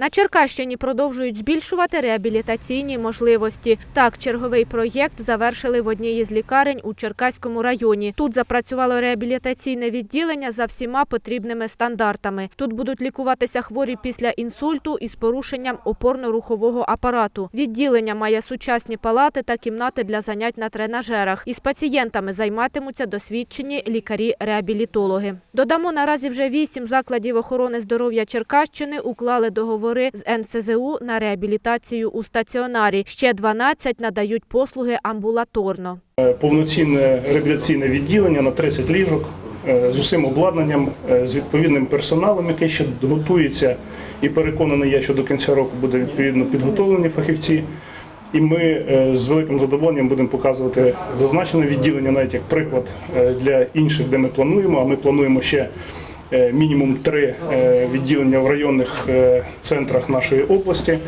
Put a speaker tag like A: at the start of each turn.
A: На Черкащині продовжують збільшувати реабілітаційні можливості. Так, черговий проєкт завершили в одній із лікарень у Черкаському районі. Тут запрацювало реабілітаційне відділення за всіма потрібними стандартами. Тут будуть лікуватися хворі після інсульту із порушенням опорно-рухового апарату. Відділення має сучасні палати та кімнати для занять на тренажерах. Із пацієнтами займатимуться досвідчені лікарі-реабілітологи. Додамо, наразі вже вісім закладів охорони здоров'я Черкащини уклали договори з НСЗУ на реабілітацію у стаціонарі. Ще 12 надають послуги амбулаторно.
B: повноцінне реабілітаційне відділення на 30 ліжок е, з усім обладнанням, е, з відповідним персоналом, який ще готується, і переконаний я, що до кінця року буде відповідно підготовлені фахівці. І ми е, з великим задоволенням будемо показувати зазначене відділення, навіть як приклад е, для інших, де ми плануємо. А ми плануємо ще е, мінімум три е, відділення в районних е, центрах нашої області.